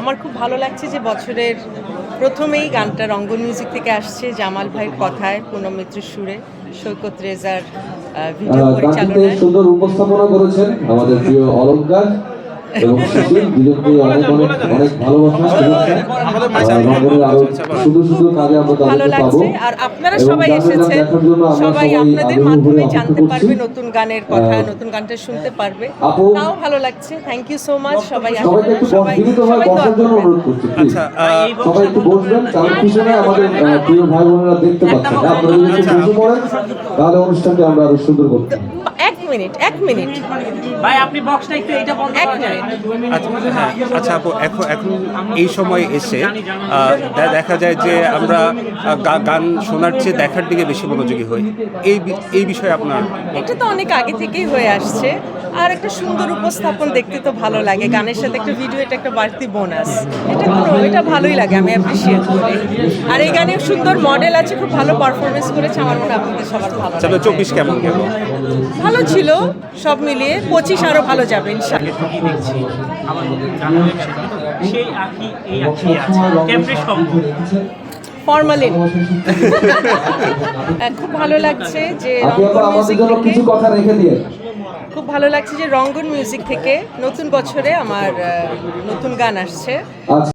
আমার খুব ভালো লাগছে যে বছরের প্রথমেই গানটা রঙ্গন মিউজিক থেকে আসছে জামাল ভাইয়ের কথায় পুনম মিত্রের সুরে। সৈকত রেজার ভিডিও পরিচালনায়। সুন্দর উপস্থাপনা করেছেন আমাদের প্রিয় অলঙ্কার। এবং দুজনকে অনেক অনেক অনেক ভালোবাসা শুভেচ্ছা আরও সুন্দর সুন্দর কাজে আমরা ভালো লাগছে আর আপনারা সবাই এসেছেন দেখার জন্য আমরা সবাই সবাই আপনাদের মাধ্যমে জানতে পারবে নতুন গানের কথা নতুন গানটা শুনতে পারবে। তাও ভালো লাগছে থ্যাংক ইউ সো মাচ সবাই সবাইকে একটু সবাই বিনীত ভাবে বসার জন্য অনুরোধ করছি আচ্ছা সবাই একটু বসবেন কারণ পিছনে আমাদের প্রিয় ভাই বোনেরা দেখতে পাচ্ছেন। আপনারা যদি একটু বসে পড়েন তাহলে অনুষ্ঠানটি আমরা আরও সুন্দর করতে মিনিট এক মিনিট। ভাই আপনি বক্সটা একটু এটা বন্ধ এক মিনিট। আচ্ছা হ্যাঁ, আচ্ছা আপু এখন এখন এই সময় এসে আহ, দেখা যায় যে আমরা গান শোনার চেয়ে দেখার দিকে বেশি মনোযোগী হই। এই এই বিষয়ে আপনার এটা তো অনেক আগে থেকেই হয়ে আসছে। আর একটা সুন্দর উপস্থাপন দেখতে তো ভালো লাগে। গানের সাথে একটা ভিডিও এটা একটা বাড়তি বোনাস এটা কোনো এটা ভালোই লাগে আমি অ্যাপ্রিসিয়েট করি। আর এই গানে সুন্দর মডেল আছে খুব ভালো পারফরমেন্স করেছে আমার মনে হয় আপনাদের সবার ভালো আচ্ছা লাগবে। চব্বিশ কেমন গেল? ভালো ছিল সব মিলিয়ে পঁচিশ আরও ভালো যাবে দেখছি? আমার হয়েছে সেই আঁকি এই আঁকি আছে। ফর্মালিন খুব ভালো লাগছে যে রঙ্গন মিউজিক থেকে কিছু কথা রেখে দিয়ে। খুব ভালো লাগছে যে রঙ্গন মিউজিক থেকে নতুন বছরে আমার নতুন গান আসছে। আচ্ছা।